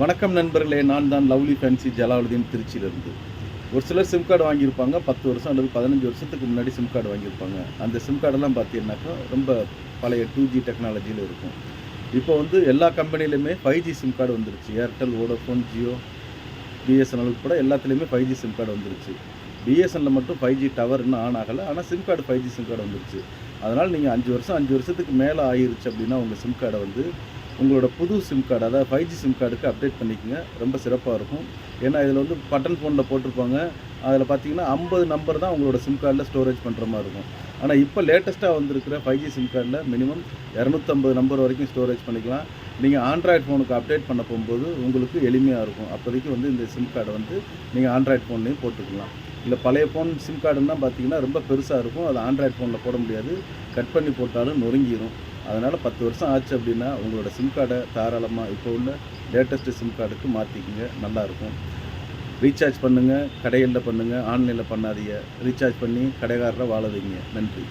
வணக்கம் நண்பர்களே நான் தான் லவ்லி ஃபேன்சி ஜலாலுதீன் திருச்சியிலிருந்து. ஒரு சிலர் சிம் கார்டு வாங்கியிருப்பாங்க பத்து வருஷம் அல்லது பதினஞ்சு வருஷத்துக்கு முன்னாடி சிம் கார்டு வாங்கியிருப்பாங்க. அந்த சிம் கார்டெல்லாம் பார்த்தீங்கன்னாக்கா ரொம்ப பழைய டூ ஜி டெக்னாலஜியில் இருக்கும். இப்போ வந்து எல்லா கம்பெனிலையுமே ஃபைவ் ஜி சிம் கார்டு வந்துருச்சு. ஏர்டெல் ஓடோஃபோன் ஜியோ பிஎஸ்என்எல் கூட எல்லாத்துலேயுமே ஃபைவ் ஜி சிம் கார்டு வந்துருச்சு. பிஎஸ்என்எல் மட்டும் ஃபைவ் ஜி டவர் இன்னும் ஆன் ஆகலை. ஆனால் SIM card five G SIM card வந்துருச்சு. அதனால் நீங்கள் அஞ்சு வருஷம் அஞ்சு வருஷத்துக்கு மேலே ஆயிருச்சு அப்படின்னா உங்கள் சிம் கார்டை வந்து உங்களோட புது சிம் கார்டு அதாவது ஃபைவ் ஜி சிம் கார்டுக்கு அப்டேட் பண்ணிக்கோங்க. ரொம்ப சிறப்பாக இருக்கும். ஏன்னா இதில் வந்து பட்டன் ஃபோனில் போட்டிருப்பாங்க. அதில் பார்த்தீங்கன்னா ஐம்பது நம்பர் தான் உங்களோட சிம் கார்டில் ஸ்டோரேஜ் பண்ணுற மாதிரி இருக்கும். ஆனால் இப்போ லேட்டஸ்ட்டாக வந்திருக்கிற ஃபைவ் ஜி சிம் கார்டில் மினிமம் இரநூத்தம்பது நம்பர் வரைக்கும் ஸ்டோரேஜ் பண்ணிக்கலாம். நீங்கள் ஆண்ட்ராய்ட் ஃபோனுக்கு அப்டேட் பண்ண போகும்போது உங்களுக்கு எளிமையாக இருக்கும். அப்போதைக்கு வந்து இந்த சிம் கார்டை வந்து நீங்கள் ஆண்ட்ராய்ட் ஃபோன்லேயும் போட்டுக்கலாம். இல்லை பழைய ஃபோன் சிம் கார்டுன்னா பார்த்தீங்கன்னா ரொம்ப பெருசாக இருக்கும். அது ஆண்ட்ராய்ட் ஃபோனில் போட முடியாது. கட் பண்ணி போட்டாலும் நொறுங்கிடும் அதனால் பத்து வருஷம் ஆச்சு அப்படின்னா உங்களோட சிம் கார்டை தாராளமாக இப்போ உள்ள லேட்டஸ்ட்டு சிம் கார்டுக்கு மாற்றிக்கிங்க நல்லாயிருக்கும் ரீசார்ஜ் பண்ணுங்கள் கடைகளில் பண்ணுங்கள் ஆன்லைனில் பண்ணாதீங்க. ரீசார்ஜ் பண்ணி கடைக்காரரை வாழ வைங்க. நன்றி.